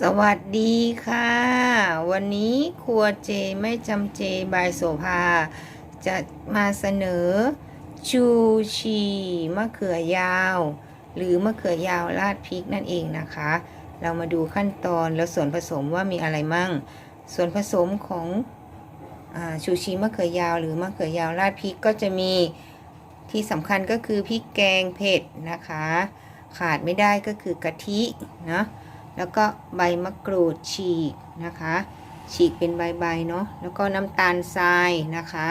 สวัสดีค่ะ วันนี้ครัวเจไม่จำเจบายโสภา จะมาเสนอ ชูชีมะเขือยาว หรือมะเขือยาวราดพริกนั่นเองนะคะ เรามาดูขั้นตอนและส่วนผสมว่ามีอะไรมั่ง ส่วนผสมของอชูชีมะเขือยาว หรือมะเขือยาวราดพริกก็จะมีที่สำคัญก็คือพริกแกงเผ็ดนะคะ ขาดไม่ได้ก็คือกะทิเนาะ แล้วก็ใบมะกรูดฉีกนะคะ ฉีกเป็นใบๆเนาะแล้วก็น้ำตาลทรายนะคะ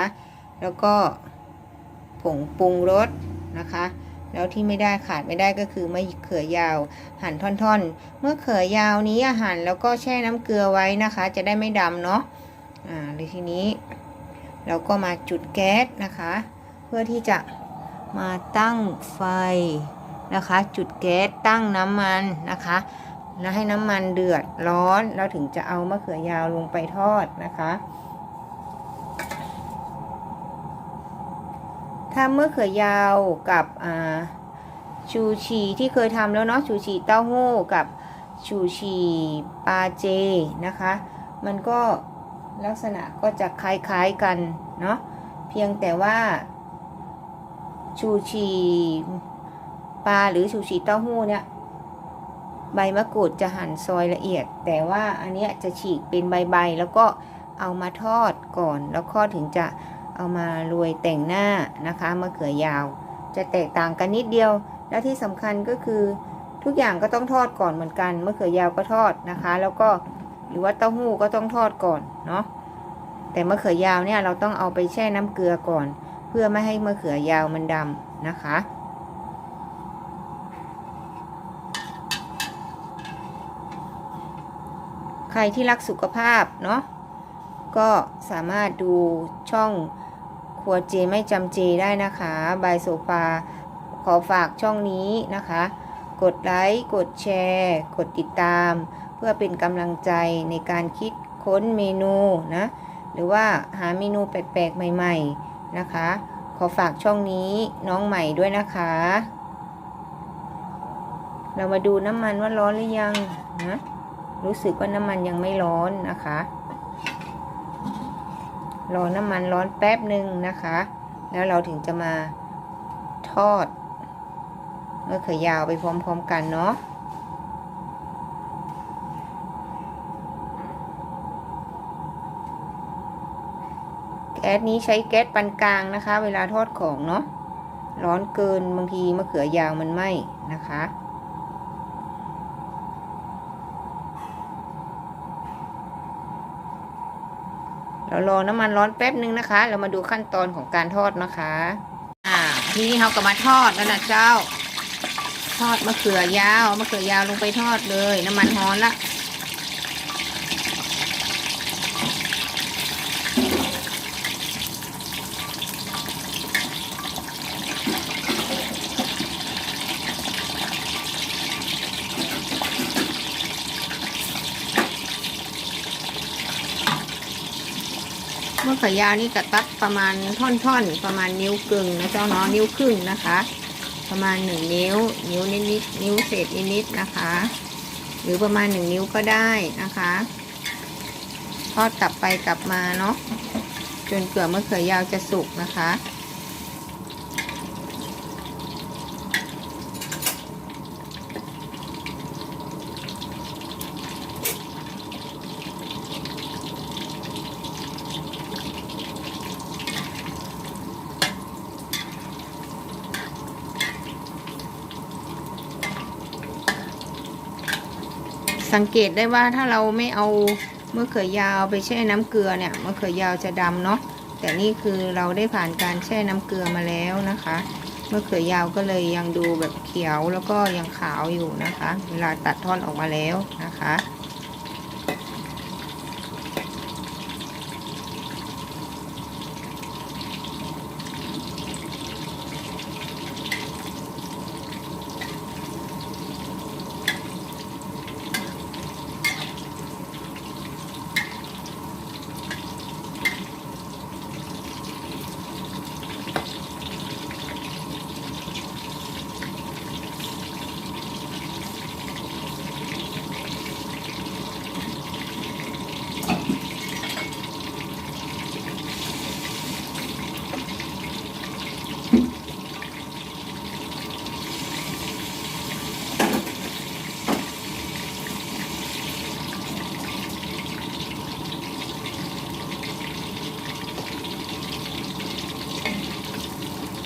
แล้วก็ผงปรุงรสนะคะ แล้วที่ไม่ได้ขาดไม่ได้ก็คือมะเขือยาวหั่นท่อนๆ เมื่อเขือยาวนี้หั่นแล้วก็แช่น้ำเกลือไว้นะคะ จะได้ไม่ดำเนาะอ่าเลยทีนี้ เราก็มาจุดแก๊สนะคะ เพื่อที่จะมาตั้งไฟนะคะ จุดแก๊สตั้งน้ำมันนะคะ แล้วให้น้ำมันเดือดร้อนเราถึงจะเอามะเขือยาวลงไปทอดนะคะ ถ้ามะเขือยาวกับชูชีที่เคยทำแล้วเนาะชูชีเต้าหู้กับชูชีปลาเจนะคะ มันก็ลักษณะก็จะคล้ายๆกันเนาะเพียงแต่ว่าชูชีปลาหรือชูชีเต้าหู้เนี่ย ใบมะกรูดจะหั่นซอยละเอียด แต่ว่าอันเนี้ยจะฉีกเป็นใบๆแล้วก็เอามาทอดก่อน แล้วก็ถึงจะเอามาโรยแต่งหน้านะคะมะเขือยาว จะแตกต่างกันนิดเดียว และที่สำคัญก็คือทุกอย่างก็ต้องทอดก่อนเหมือนกันมะเขือยาวก็ทอดนะคะ แล้วก็หรือว่าเต้าหู้ก็ต้องทอดก่อนเนาะแต่มะเขือยาวเนี่ยเราต้องเอาไปแช่น้ำเกลือก่อน เพื่อไม่ให้มะเขือยาวมันดำนะคะ ใครที่รักสุขภาพเนาะก็สามารถดูช่องครัวเจไม่จำเจได้นะคะบายโซฟาขอฝากช่องนี้นะคะ กดไลค์ กดแชร์ กดติดตาม เพื่อเป็นกำลังใจในการคิดค้นเมนูนะ หรือว่าหาเมนูแปลกๆ ใหม่ๆนะคะ ขอฝากช่องนี้น้องใหม่ด้วยนะคะ เรามาดูน้ำมันว่าร้อนหรือยังนะ รู้สึกว่าน้ำมันยังไม่ร้อนนะคะ รอน้ำมันร้อนแป๊บหนึ่งนะคะ แล้วเราถึงจะมาทอดเมื่อเขยยาวไปพร้อมๆกันเนาะแก๊สนี้ใช้แก๊สปานกลางนะคะ เวลาทอดของเนาะร้อนเกินบางทีมะเขือยาวมันไหม้นะคะ เรารอน้ำมันร้อนแป๊บนึงนะคะ เรามาดูขั้นตอนของการทอดนะคะ อ่า ทีนี้เราก็มาทอดแล้วนะเจ้า ทอดมะเขือยาวมะเขือยาวลงไปทอดเลย น้ำมันร้อนละ มะเขือยาวนี่กระตัดประมาณท่อนๆ ประมาณนิ้วกึ่งนะเจ้าเนาะนิ้วครึ่งนะคะ ประมาณหนึ่งนิ้ว นิ้วนิดๆนิ้วเศษนิดๆนะคะ หรือประมาณหนึ่งนิ้วก็ได้นะคะทอดกลับไปกลับมาเนาะจนเกลือมะเขือยาวจะสุกนะคะ สังเกตได้ว่าถ้าเราไม่เอามะเขือยาวไปแช่น้ำเกลือเนี่ยมะเขือยาวจะดำเนาะแต่นี่คือเราได้ผ่านการแช่น้ำเกลือมาแล้วนะคะมะเขือยาวก็เลยยังดูแบบเขียวแล้วก็ยังขาวอยู่นะคะ เวลาตัดท่อนออกมาแล้วนะคะ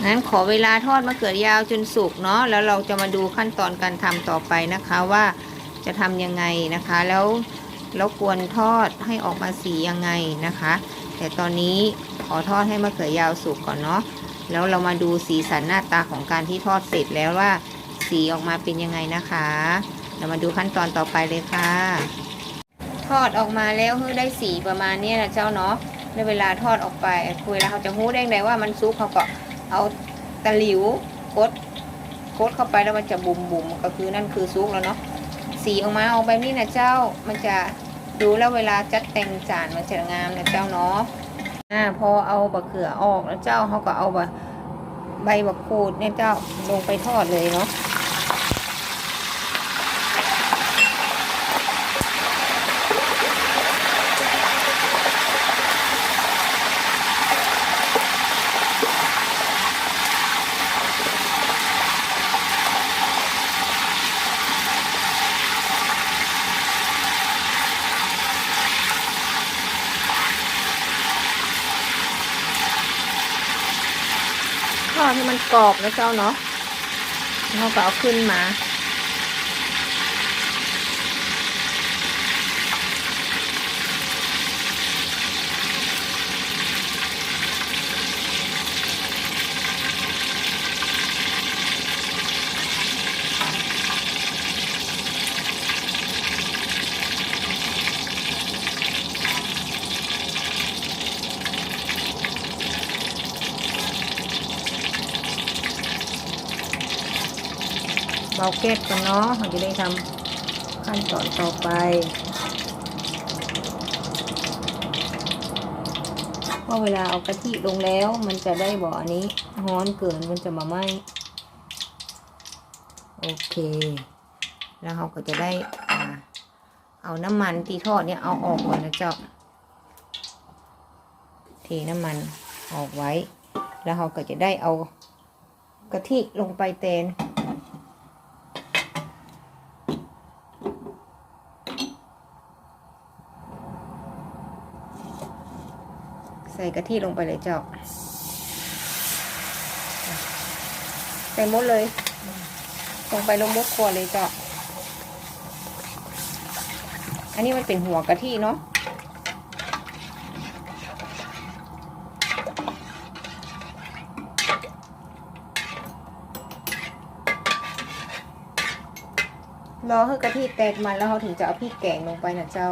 งั้นขอเวลาทอดมะเขือยาวจนสุกเนาะแล้วเราจะมาดูขั้นตอนการทำต่อไปนะคะว่าจะทำยังไงนะคะ แล้วแล้วควรทอดให้ออกมาสียังไงนะคะ แต่ตอนนี้ขอทอดให้มะเขือยาวสุกก่อนเนาะแล้วเรามาดูสีสันหน้าตาของการที่ทอดเสร็จแล้วว่า สีออกมาเป็นยังไงนะคะ เรามาดูขั้นตอนต่อไปเลยค่ะ ทอดออกมาแล้วเฮ้ได้สีประมาณนี้นะเจ้าเนาะในเวลาทอดออกไปคุยแล้วเขาจะหู้ได้ไงว่ามันซุกเขาก็ เอาตะหลิวกดกดเข้าไปแล้วมันจะบุ่มบุ่มก็คือนั่นคือซุกแล้วเนาะสีออกมาออกแบบนี้นะเจ้ามันจะดูแล้วเวลาจัดแต่งจานมันจะงามนะเจ้าเนาะอ่าพอเอาบะเขือออกแล้วเจ้าเขาก็เอาบะใบบะกคูดเนี่ยเจ้าลงไปทอดเลยเนาะ ให้มันกรอบนะเจ้าเนาะแล้วเราก็เอาขึ้นมา เบาแก๊สกันเนาะเราจะได้ทำขั้นตอนต่อไป เพราะเวลาเอากะทิลงแล้วมันจะได้บ่ออันนี้ฮ้อนเกินมันจะมาไหมโอเค แล้วเราก็จะได้เอาน้ำมันที่ทอดเนี่ยเอาออกก่อนนะเจ้าเทน้ำมันออกไว้ แล้วเราก็จะได้เอากะทิลงไปเตน ใส่กะทิลงไปเลยเจ้า ใส่หมดเลย ลงไปลงมดครัวเลยเจ้า อันนี้มันเป็นหัวกะทิเนาะรอให้กะทิแตกมันแล้วเขาถึงจะเอาพริกแกงลงไปนะเจ้า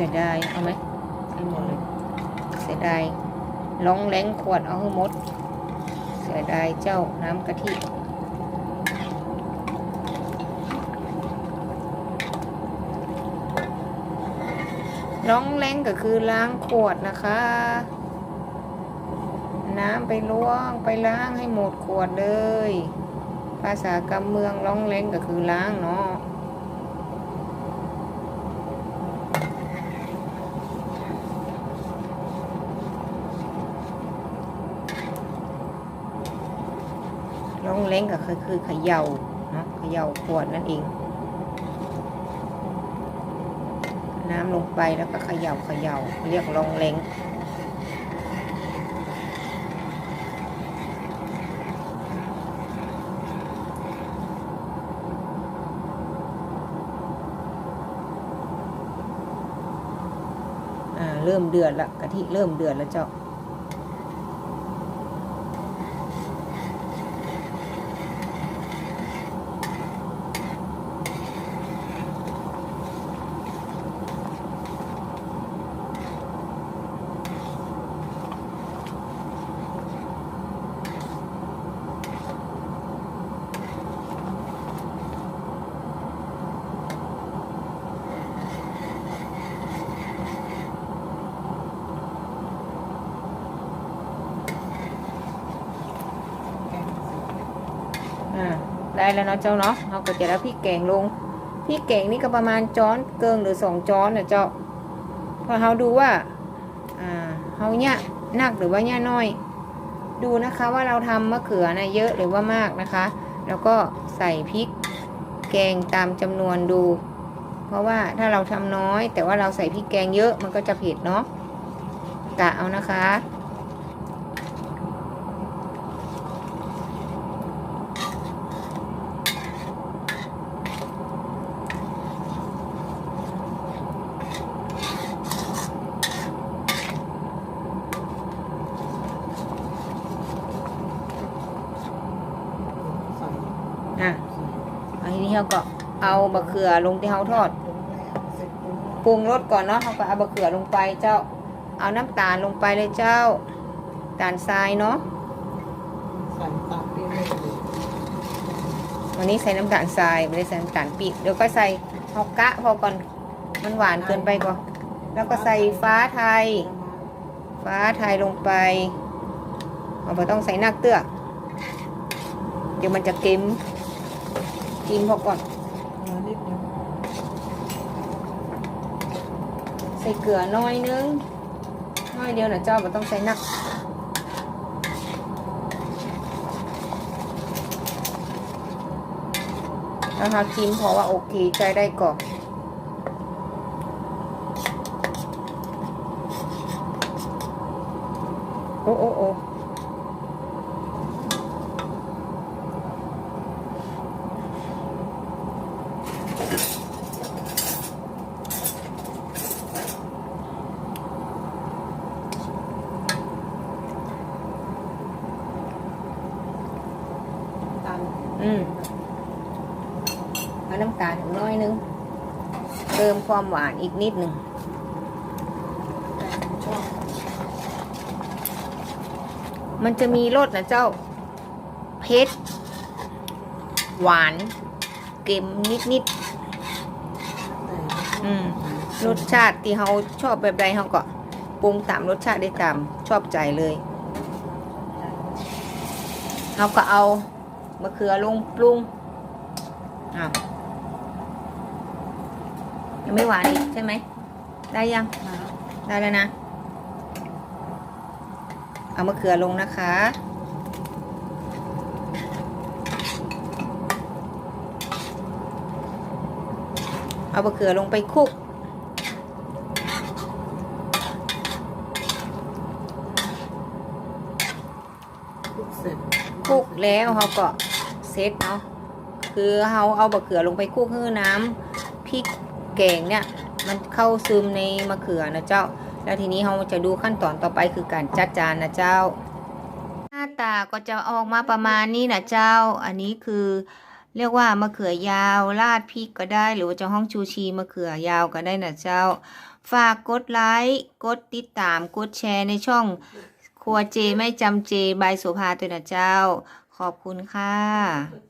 สียดาย เอาไหมให้หมดเลย เสียดายร้องแรงขวดเอาให้หมด เสียดายเจ้าน้ำกะทิร้องแรงก็คือล้างขวดนะคะ น้ำไปล้วงไปล้างให้หมดขวดเลย ภาษากำเมืองร้องแรงก็คือล้างเนาะ องเล้งก็คือคือเขย่าเนาะเขย่าขวดนั่นเอง น้ำลงไปแล้วก็เขย่าเขย่าเรียกร้องเล้งอ่าเริ่มเดือดละกะทิเริ่มเดือดแล้วเจ้า อ ได้ แล้วเนาะเจ้าเนาะเราก็จะแล้วพริกแกงลงพริกแกงนี่ก็ประมาณจ้อนเกิงหรือสองจ้อนนะเจ้าพอเราดูว่าอ่าเราเนี่ยหนักหรือว่าเนี่ยน้อย ดูนะคะว่าเราทำมะเขือนะเยอะหรือว่ามากนะคะ แล้วก็ใส่พริกแกงตามจำนวนดู เพราะว่าถ้าเราทำน้อย แต่ว่าเราใส่พริกแกงเยอะมันก็จะเผ็ดเนาะกะเอานะคะ ใส่ อะอันนี้ เราก็เอาบะเขือลงที่เราทอดปรุงรสก่อนเนาะเราก็เอาบะเขือลงไปเจ้า เอาน้ำตาลลงไปเลยเจ้าตาลทรายเนาะวันนี้ใส่น้ำตาลทรายไม่ได้ใส่น้ำตาลปี๊บเดี๋ยวก็ใส่ฮอกกะพอก่อนมันหวานเกินไปก่อนแล้วก็ใส่ฟ้าไทย ฟ้าไทยลงไปเราไม่ต้องใส่นักเตื้อเดี๋ยวมันจะเค็ม กินพอก่อนเออนิดเดียวใส่เกลือน้อยนึง น้อยเดียวนะเจ้าไม่ต้องใส่นักนะคะกินเพราะว่าโอเคใจได้ก่อนโอ้โอ้โอ้ ตาม อืมเอาน้ำตาลอีกน้อยนึงเติม ความหวานอีกนิดหนึ่งมันจะมีรสนะเจ้าเผ็ดหวานเค็มนิดนิดอืมรสชาติที่เขาชอบแบบใดเขาก็ปรุงตามรสชาติได้ตามชอบใจเลยเขาก็เอามะเขือลงปรุงอ้าว ยังไม่หวานอีกใช่ไหม ได้ยังนะได้แล้วนะ เอามะเขือลงนะคะ เอามะเขือลงไปคลุกคลุกเสร็จคลุกแล้วเขาก็เซตเนาะคือเขาเอามะเขือลงไปคลุกให้น้ำพริก แกงเนี่ยมันเข้าซึมในมะเขือนะเจ้า แล้วทีนี้เราจะดูขั้นตอนต่อไปคือการจัดจานนะเจ้า หน้าตาก็จะออกมาประมาณนี้นะเจ้า อันนี้คือเรียกว่ามะเขือยาวราดพริกก็ได้ หรือว่าจะห้องชูชีมะเขือยาวก็ได้นะเจ้า ฝากกดไลค์กดติดตามกดแชร์ในช่อง ครัวเจไม่จำเจบายสุภาตัวนะเจ้า ขอบคุณค่ะ